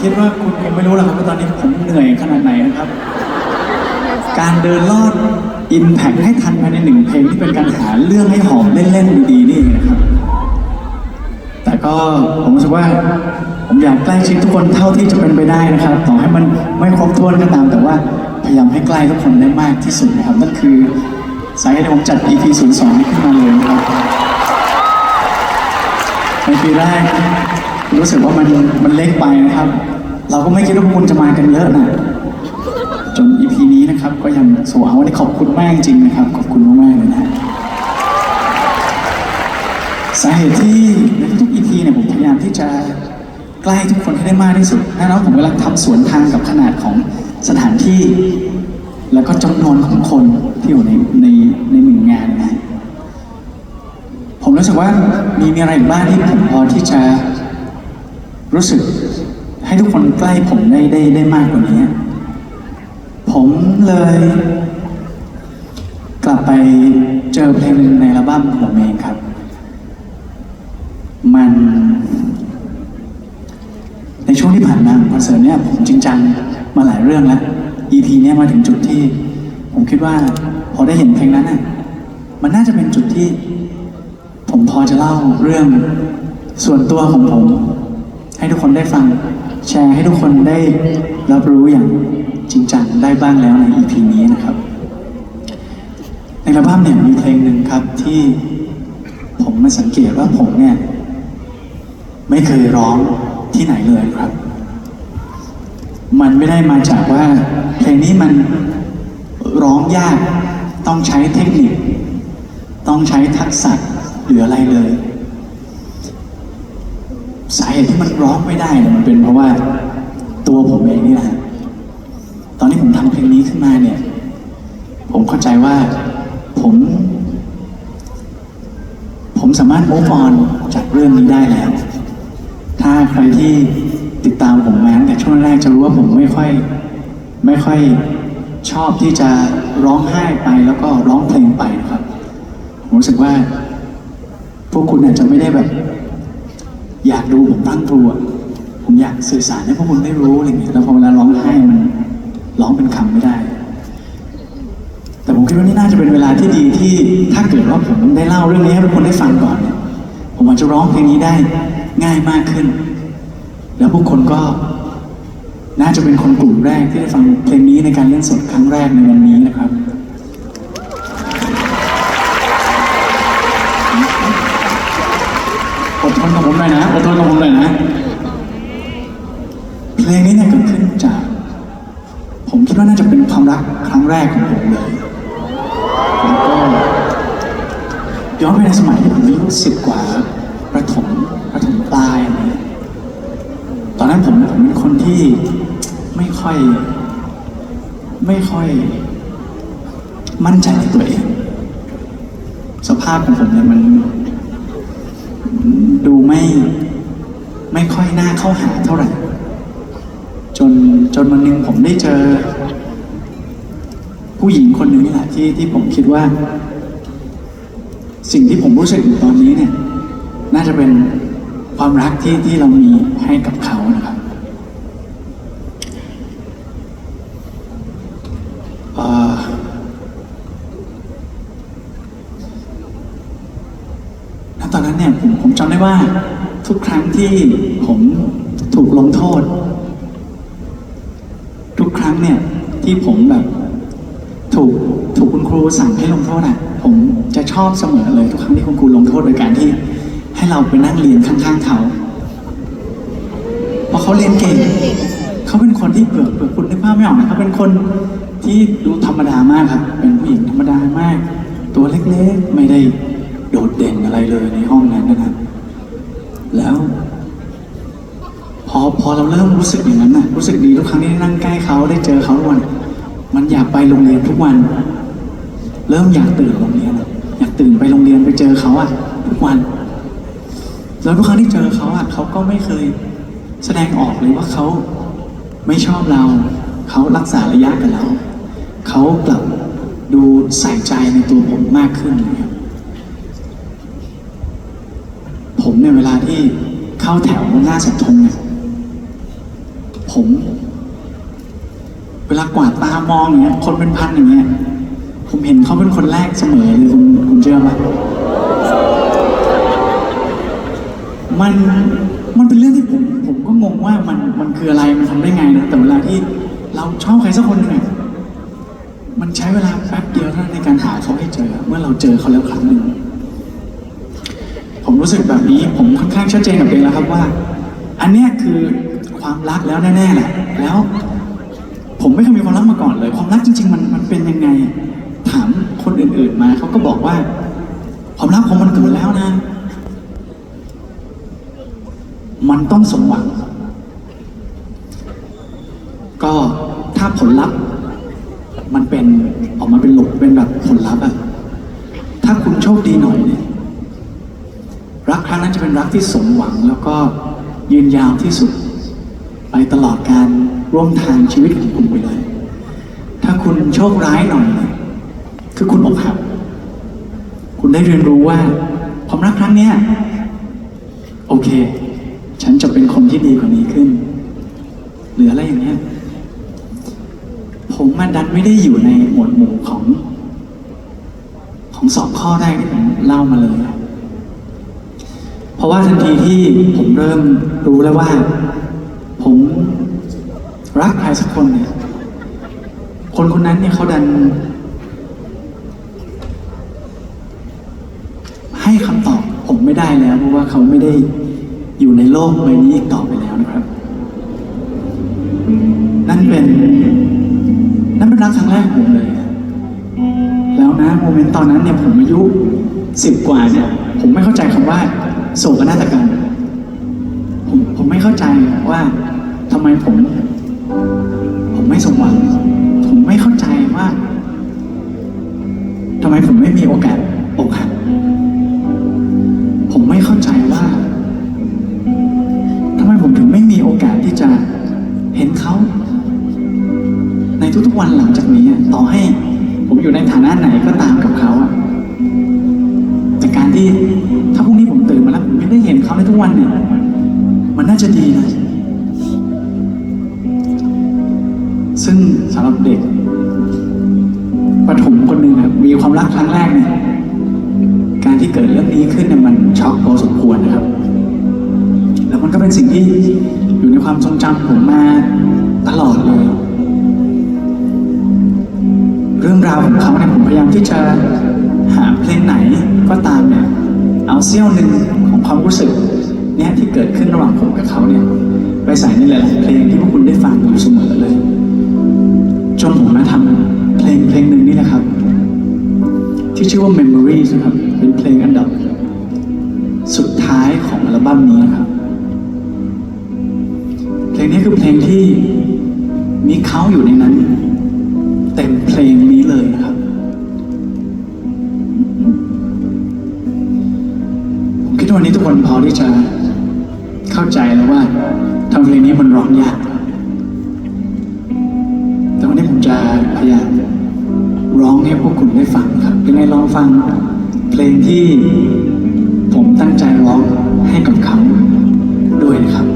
คิดว่าคุณคงไม่รู้หรอกครับว่าตอนนี้ผมเหนื่อยขนาดไหนนะครับ การเดินลอดอิมแพกให้ทันภายในหนึ่งเพลงที่เป็นการหาเรื่องให้หอมเล่นๆดีๆนี่นะครับ แต่ก็ผมรู้สึกว่า ผมอยากใกล้ชิดทุกคนเท่าที่จะเป็นไปได้นะครับ ต่อให้มันไม่ครบถ้วนก็ตาม แต่ว่าพยายามให้ใกล้ทุกคนได้มากที่สุดนะครับนั่นคือสาเหตุที่ผมจัด EP 02นี้ขึ้นมาเลยนะครับในปีแรก รู้สึกว่ามันมันเล็กไปนะครับ เราก็ไม่คิดว่าคุณจะมากันเยอะนะจน EP นี้นะครับ ก็ยังโซเอาวันนี้ขอบคุณมากจริงๆนะครับ ขอบคุณมากๆเลยนะสาเหตุที่ในทุกๆ EP เนี่ยผมพยายามที่จะใกล้ทุกคนให้ได้มากที่สุดแน่นอนผมกำลังทำสวนทางกับขนาดของสถานที่ แล้วก็จำนวนของคนที่อยู่ในในในหนึ่งงานนะผมรู้สึกว่ามีมีอะไรบ้างที่ผมพอที่จะ รู้สึกให้ทุกคนใกล้ผมได้ได้ได้มากกว่านี้ ผมเลยกลับไปเจอเพลงหนึ่งในอัลบั้มของผมเองครับ มันในช่วงที่ผ่านมาคอนเสิร์ตเนี่ยผมจริงจังมาหลายเรื่องแล้ว EP เนี่ยมาถึงจุดที่ ผมคิดว่าพอได้เห็นเพลงนั้นน่ะมันน่าจะเป็นจุดที่ ผมพอจะเล่าเรื่องส่วนตัวของผม ให้ทุกคนได้ฟัง แชร์ให้ทุกคนได้รับรู้อย่างจริงจังได้บ้างแล้วใน EP นี้นะครับ ในอัลบั้มเนี่ยมีเพลงหนึ่งครับที่ผมมาสังเกตว่าผมเนี่ย ไม่เคยร้องที่ไหนเลยครับ มันไม่ได้มาจากว่า เพลงนี้มันร้องยากต้องใช้เทคนิค ต้องใช้ทักษะหรืออะไรเลย สาเหตุที่มันร้องไม่ได้เนี่ยมันเป็นเพราะว่าตัวผมเองนี่แหละตอนที่ผมทำเพลงนี้ขึ้นมาเนี่ย ผมเข้าใจว่าผม ผมสามารถ move on จากเรื่องนี้ได้แล้ว ถ้าใครที่ติดตามผมมาตั้งแต่ช่วงแรกจะรู้ว่าผมไม่ค่อย ไม่ค่อยชอบที่จะร้องไห้ไปแล้วก็ร้องเพลงไปนะครับผมรู้สึกว่า พวกคุณอาจจะไม่ได้แบบ อยากดูผมตั้งตัว ผมอยากสื่อสารให้พวกคุณได้รู้อะไรอย่างเงี้ยแล้วพอเวลาร้องไห้มันร้องเป็นคำไม่ได้ แต่ผมคิดว่านี่น่าจะเป็นเวลาที่ดีที่ถ้าเกิดว่าผมได้เล่าเรื่องนี้ให้ทุกคนได้ฟังก่อนเนี่ยผมอาจจะร้องเพลงนี้ได้ง่ายมากขึ้น แล้วพวกคนก็น่าจะเป็นคนกลุ่มแรกที่ได้ฟังเพลงนี้ในการเล่นสดครั้งแรกในวันนี้นะครับ อดทนกับผมหน่อยนะอดทนกับผมหน่อยนะ เพลงนี้เนี่ยเกิดขึ้นจาก ผมคิดว่าน่าจะเป็นความรักครั้งแรกของผมเลยแล้วก็ย้อนไปในสมัยที่ผมอายุสิบกว่าประถมประถมปลายอะไรเงี้ยตอนนั้นผมผมเป็นคนที่ไม่ค่อย ไม่ค่อย มั่นใจในตัวเอง สภาพของผมเนี่ยมัน ดูไม่ ไม่ค่อยน่าเข้าหาเท่าไหร่ จนจนวันหนึ่งผมได้เจอ ผู้หญิงคนหนึ่งนี่แหละที่ที่ผมคิดว่า สิ่งที่ผมรู้สึกอยู่ตอนนี้เนี่ย น่าจะเป็นความรักที่ที่เรามีให้กับเขานะครับอ่อณตอนนั้นเนี่ยผมผมจำได้ว่าทุกครั้งที่ผมถูกลงโทษ เนี่ยที่ผมแบบถูกถูกคุณครูสั่งให้ลงโทษอะผมจะชอบเสมอเลยทุกครั้งที่คุณครูลงโทษโดยการที่ ให้เราไปนั่งเรียนข้างๆเขาเพราะเขาเรียนเก่งเขาเป็นคนที่เปลือกเปลือกคุณนึกภาพไม่ออกนะเขาเป็นคนที่ดูธรรมดามากครับ เป็นผู้หญิงธรรมดามาก ตัวเล็กๆไม่ได้โดดเด่นอะไรเลยในห้องนั้นนะครับแล้ว อพอเราเริ่มรู้สึกอย่างนั้นนะรู้สึกดีทุกครั้งที่ได้นั่งใกล้เขาได้เจอเขาทุกวัน มันอยากไปโรงเรียนทุกวัน เริ่มอยากตื่นโรงเรียนอยากตื่นไปโรงเรียนไปเจอเขาอะทุกวัน แล้วทุกครั้งที่เจอเขาอะเขาก็ไม่เคยแสดงออกเลยว่าเขาไม่ชอบเรา เขารักษาระยะกับเรา เขากลับดูใส่ใจในตัวผมมากขึ้นนะครับผมเนี่ยเวลาที่เข้าแถวหน้าสัตงเนี่ย ผม เวลากวาดตามองอย่างเงี้ย คนเป็นพันอย่างเงี้ย ผมเห็นเขาเป็นคนแรกเสมอเลยคุณคุณเชื่อไหมมันมันเป็นเรื่องที่ผมผมก็งงว่ามันมันคืออะไรมันทำได้ไงนะแต่เวลาที่เราชอบใครสักคนหนึ่งมันใช้เวลาแป๊บเดียวเท่านั้นในการหาเขาให้เจอ เมื่อเราเจอเขาแล้วครั้งหนึ่งผมรู้สึกแบบนี้ ผมค่อนข้างชัดเจนกับเองแล้วครับว่า อันเนี้ยคือ ความรักแล้วแน่ๆแหละแล้ว ผมไม่เคยมีความรักมาก่อนเลย ความรักจริง ๆ มันมันเป็นยังไง ถามคนอื่นๆมาเขาก็บอกว่า ความรักของมันเกิดแล้วนะ มันต้องสมหวัง ก็ถ้าผลลัพธ์ มันเป็นออกมาเป็นหลบเป็นแบบผลลัพธ์อะถ้าคุณโชคดีหน่อยเนี่ยรักครั้งนั้นจะเป็นรักที่สมหวังแล้วก็ยืนยาวที่สุด ตลอดการร่วมทางชีวิตของคุณไปเลย ถ้าคุณโชคร้ายหน่อย คือคุณอกหัก คุณได้เรียนรู้ว่า ความรักครั้งเนี้ยโอเค ฉันจะเป็นคนที่ดีกว่านี้ขึ้น หรืออะไรอย่างเงี้ย ผมมาดันไม่ได้อยู่ในหมวดหมู่ของ ของสองข้อแรกที่ผมเล่ามาเลย เพราะว่าทันทีที่ผมเริ่มรู้แล้วว่า รักใครสักคนเนี่ย คนคนนั้นเนี่ยเขาดัน ให้คำตอบผมไม่ได้แล้ว เพราะว่าเขาไม่ได้อยู่ในโลกใบนี้อีกต่อไปแล้วนะครับ นั่นเป็น นั่นเป็นรักครั้งแรกของผมเลย แล้วนะโมเมนต์ตอนนั้นเนี่ยผมอายุสิบกว่าเนี่ย ผมไม่เข้าใจคำว่า โศกนาฏกรรมผมผมไม่เข้าใจว่าทำไมผม ไม่สมหวัง ผมไม่เข้าใจว่าทำไมผมไม่มีโอกาสอกหักผมไม่เข้าใจว่าทำไมผมถึงไม่มีโอกาสที่จะเห็นเขา ในทุกๆวันหลังจากนี้ต่อให้ผมอยู่ในฐานะไหนก็ตามกับเขาอะแต่การที่ถ้าพรุ่งนี้ผมตื่นมาแล้วผมไม่ได้เห็นเขาในทุกวันเนี่ย มันน่าจะดีนะ ซึ่งสำหรับเด็กประถมคนหนึ่งครับมีความรักครั้งแรกเนี่ยการที่เกิดเรื่องนี้ขึ้นเนี่ยมันช็อกพอสมควรนะครับ แล้วมันก็เป็นสิ่งที่อยู่ในความทรงจำผมมาตลอดเลยเรื่องราวของเขาเนี่ยผมพยายามที่จะหาเพลงไหนก็ตามเนี่ยเอาเสี้ยวหนึ่งของความรู้สึกเนี่ยที่เกิดขึ้นระหว่างผมกับเขาเนี่ยไปใส่ในหลายๆเพลงที่พวกคุณได้ฟังอยู่เสมอเลย จนผมมาทำเพลงเพลงหนึ่งนี่แหละครับ ที่ชื่อว่า Memories นะครับ เป็นเพลงอันดับ สุดท้ายของอัลบั้มนี้ครับ เพลงนี้คือเพลงที่มีเขาอยู่ในนั้น เต็มเพลงนี้เลยนะครับผมคิดว่าวันนี้ทุกคนพอที่จะเข้าใจแล้วว่าทำเพลงนี้มันร้องยาก จะพยายามร้องให้พวกคุณได้ฟังครับยังไงลองฟังเพลงที่ผมตั้งใจร้องให้กับเขาด้วยนะครับ